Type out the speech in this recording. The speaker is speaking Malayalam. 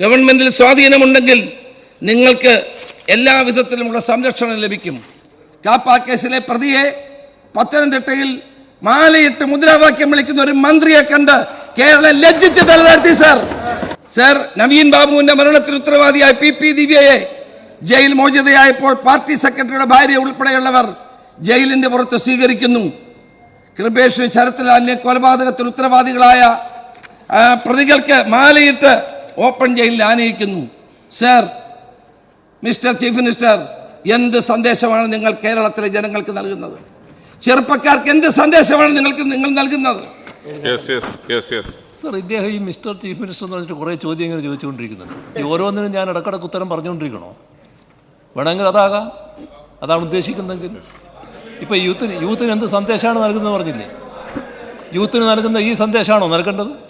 ഗവൺമെന്റിൽ സ്വാധീനമുണ്ടെങ്കിൽ നിങ്ങൾക്ക് എല്ലാ വിധത്തിലുമുള്ള സംരക്ഷണം ലഭിക്കും. കാപ്പ കേസിലെ പ്രതിയെ പത്തനംതിട്ടയിൽ മാലയിട്ട് മുദ്രാവാക്യം വിളിക്കുന്ന ഒരു മന്ത്രിയെ കണ്ട് കേരളം ലജ്ജിച്ച് തലതാഴ്ത്തി സർ. സർ നവീൻ ബാബുവിന്റെ മരണത്തിന് ഉത്തരവാദിയായ പി പി ദിവ്യയെ ജയിൽ മോചിതയായപ്പോൾ പാർട്ടി സെക്രട്ടറിയുടെ ഭാര്യ ഉൾപ്പെടെയുള്ളവർ ജയിലിന്റെ പുറത്ത് സ്വീകരിക്കുന്നു. കൃപേഷ് ശരത്ലാലിനെ കൊലപാതകത്തിൽ ഉത്തരവാദികളായ പ്രതികൾക്ക് മാലയിട്ട് ഓപ്പൺ ജയിലിൽ ആനയിക്കുന്നു. സർ മിസ്റ്റർ ചീഫ് മിനിസ്റ്റർ എന്ത് സന്ദേശമാണ് നിങ്ങൾ കേരളത്തിലെ ജനങ്ങൾക്ക് നൽകുന്നത്? ചെറുപ്പക്കാർക്ക് എന്ത് സന്ദേശമാണ് നിങ്ങൾക്ക് നിങ്ങൾ നൽകുന്നത്? Yes yes yes yes sir ഇദ്ദേഹം ഈ മിസ്റ്റർ ചീഫ് മിനിസ്റ്റർ എന്ന് പറഞ്ഞിട്ട് കുറേ ചോദ്യം ഇങ്ങനെ ചോദിച്ചുകൊണ്ടിരിക്കുന്നുണ്ട്. ഈ ഓരോന്നിനും ഞാൻ ഇടക്കിടക്ക് ഉത്തരം പറഞ്ഞുകൊണ്ടിരിക്കണോ? വേണമെങ്കിൽ അതാകാം. അതാണ് ഉദ്ദേശിക്കുന്നതെങ്കിൽ. ഇപ്പോൾ യൂത്തിന് യൂത്തിന് എന്ത് സന്ദേശമാണ് നൽകുന്നത് പറഞ്ഞില്ലേ? യൂത്തിന് നൽകുന്ന ഈ സന്ദേശമാണോ നൽകേണ്ടത്?